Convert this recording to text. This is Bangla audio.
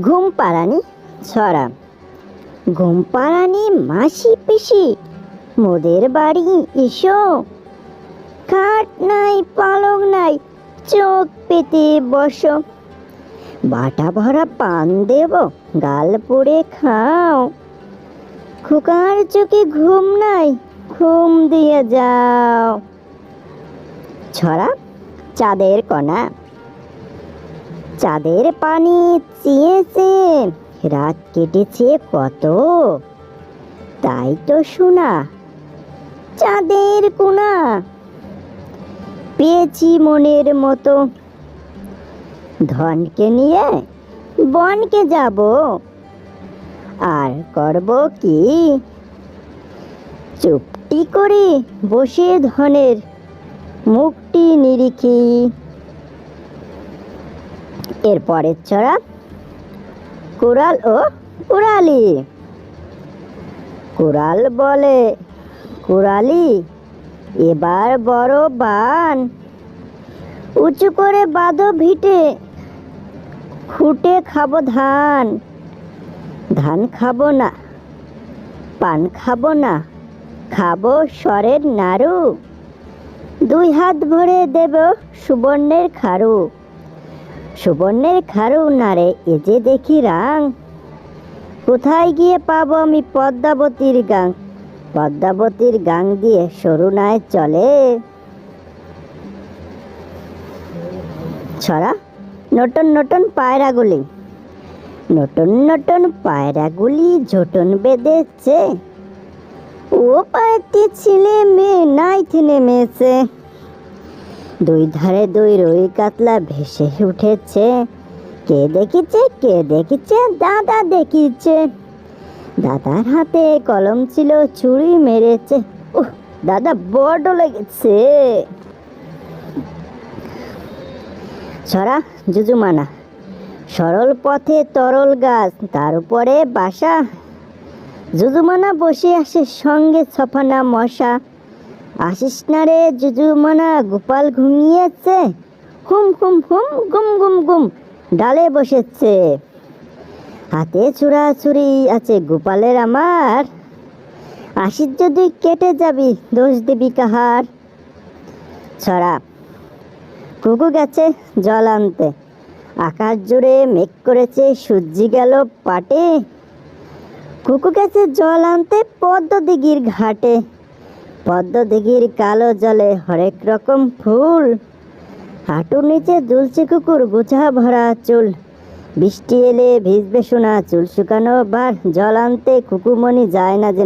ঘুম পাড়ানি ছড়া। ঘুম পাড়ানি মাসি পিসি, মোদের বাড়ি এসো। খাট নাই পালক নাই, চোখ পেতে বসো। বাটা ভরা পান দেব, গাল পড়ে খাও। খোকার চোখে ঘুম নাই, ঘুম দিয়ে যাও। ছড়া, চাঁদের কণা। চাঁদের পানি চেয়েছে, রাত কেটেছে কত? তাই তো শোনা, চাঁদের কোনা। পেয়েছি মনের মতো। ধনকে নিয়ে বনকে যাব, আর করব কি? চুপটি করে বসে ধনের মুখটি নিরিখি এরপরের ছড়া কুড়াল ও কুড়ালি। কুড়াল বলে, কুড়ালি, এবার বড় বান। উঁচু করে বাঁধো ভিটে, খুঁটে খাব ধান। ধান খাব না, পান খাব না, খাব স্বরের নাড়ু। দুই হাত ভরে দেব সুবর্ণের খাড়ু সুবর্ণের খাড়ু নারে এ যে দেখি রাং। কোথায় গিয়ে পাবো আমি পদ্মাবতীর গাং? পদ্মাবতীর গাং দিয়ে সরুনায় চলে। ছড়া নতুন নতুন পায়রাগুলি। নতুন নতুন পায়রাগুলি ঝোটন বেঁধেছে। ও পায়তে ছেলে মেয়ে নাইতে নেমেছে। দুই ধারে দুই রুই কাতলা ভেসে উঠেছে। কে দেখিছে কে দেখিছে, দাদা দেখিছে। দাদার হাতে কলম ছিল, ছুরি মেরেছে। ওহ দাদা বড্ড লেগেছে। ছড়া, জুজুমানা, সরল পথে তরল গাছ, তার উপরে বাসা। জুজুমানা বসে আসে সঙ্গে ছফানা মশা। আসিস না রে জুজুমানা গোপাল ঘুমিয়েছে। হুম হুম হুম, গুম গুম গুম, ডালে বসেছে। হাতে ছুরি আছে গোপালের আমার। আসিস যদি কেটে যাবি, দোষ দিবি কাহার। ছড়া কুকু গেছে জল আনতে। আকাশ জুড়ে মেঘ করেছে, সূর্যি গেল পাটে। কুকু গেছে জল আনতে, পদ্ম দিঘির ঘাটে। পদ্ম দিঘির কালো জলে হরেক রকম ফুল। হাঁটুর নিচে ঝুলছে কুকুর, গুছা ভরা চুল। বৃষ্টি এলে ভিজবে শোনা চুল শুকানো বার, জল আনতে কুকুমনি যায় না যে